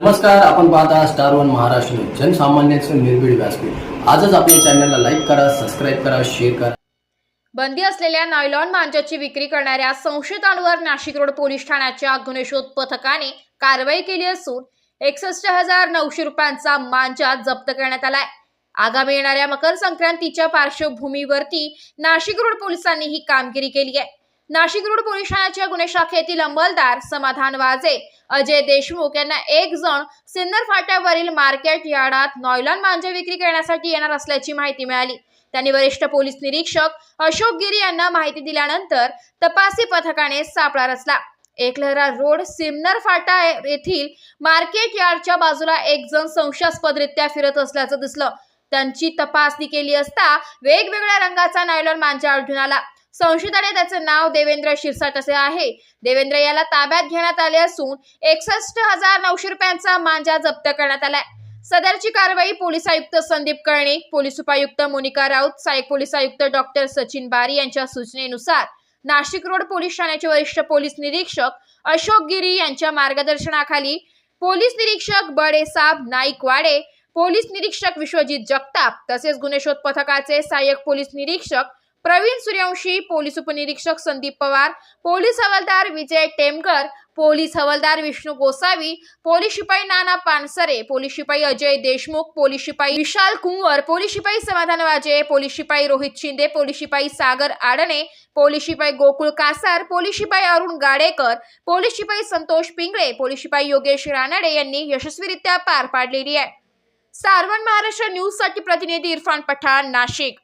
नमस्कार आपण पाहता स्टार वन महाराष्ट्र न्यूज जनसामान्यांचं निर्भीड व्यासपीठ. आजच आपल्या चॅनलला लाईक करा सबस्क्राईब करा शेअर करा. बंदी असलेल्या नायलॉन मांजाची विक्री करणाऱ्या संशयितांवर नाशिक रोड पोलीस ठाण्याच्या गुन्हेशोध पथकाने कारवाई केली असून एकसष्ट हजार नऊशे रुपयांचा मांजा जप्त करण्यात आलाय. आगामी येणाऱ्या मकर संक्रांतीच्या पार्श्वभूमीवरती नाशिक रोड पोलिसांनी ही कामगिरी केली आहे. नाशिक रोड पोलीस ठाण्याच्या गुन्हे शाखेतील अंमलदार समाधान वाजे अजय देशमुख यांना एक जण सिन्नर फाट्यावरील मार्केट यार्डात नॉयलॉन मांजे विक्री करण्यासाठी येणार असल्याची माहिती मिळाली. त्यांनी वरिष्ठ पोलीस निरीक्षक अशोक गिरी यांना माहिती दिल्यानंतर तपासी पथकाने सापळा रचला. एकलहरा रोड सिमनर फाटा येथील मार्केट यार्डच्या बाजूला एक जण संशयास्पदरित्या फिरत असल्याचं दिसलं. त्यांची तपासणी केली असता वेगवेगळ्या रंगाचा नायलॉन मांजा आढळून आला. संशयिताने त्याचे नाव देवेंद्र शिरसाट असे आहे. देवेंद्र याला ताब्यात घेण्यात आले असून एकसष्ट हजार नऊशे रुपयांचा मांजा जप्त करण्यात आलाय. सदरची कारवाई पोलीस आयुक्त संदीप कर्णिक पोलीस उपायुक्त मोनिका राऊत सहाय्यक पोलीस आयुक्त डॉक्टर सचिन बारी यांच्या सूचनेनुसार नाशिक रोड पोलीस ठाण्याचे वरिष्ठ पोलीस निरीक्षक अशोक गिरी यांच्या मार्गदर्शनाखाली पोलीस निरीक्षक बडेसाब नाईकवाडे पोलीस निरीक्षक विश्वजित जगताप तसेच गुन्हेशोध पथकाचे सहाय्यक पोलीस निरीक्षक प्रवीण सूर्यवंशी पोलीस उपनिरीक्षक संदीप पवार पोलीस हवालदार विजय टेमकर पोलीस हवालदार विष्णू गोसावी पोलीस शिपाई नाना पानसरे पोलीस शिपाई अजय देशमुख पोलीस शिपाई विशाल कुंवर पोलीस शिपाई समाधान वाजे पोलीस शिपाई रोहित शिंदे पोलीस शिपाई सागर आडणे पोलीस शिपाई गोकुळ कासार पोलीस शिपाई अरुण गाडेकर पोलीस शिपाई संतोष पिंगळे पोलीस शिपाई योगेश रानडे यांनी यशस्वीरित्या पार पाडलेली आहे सारवण महाराष्ट्र न्यूजसाठी प्रतिनिधी इरफान पठाण नाशिक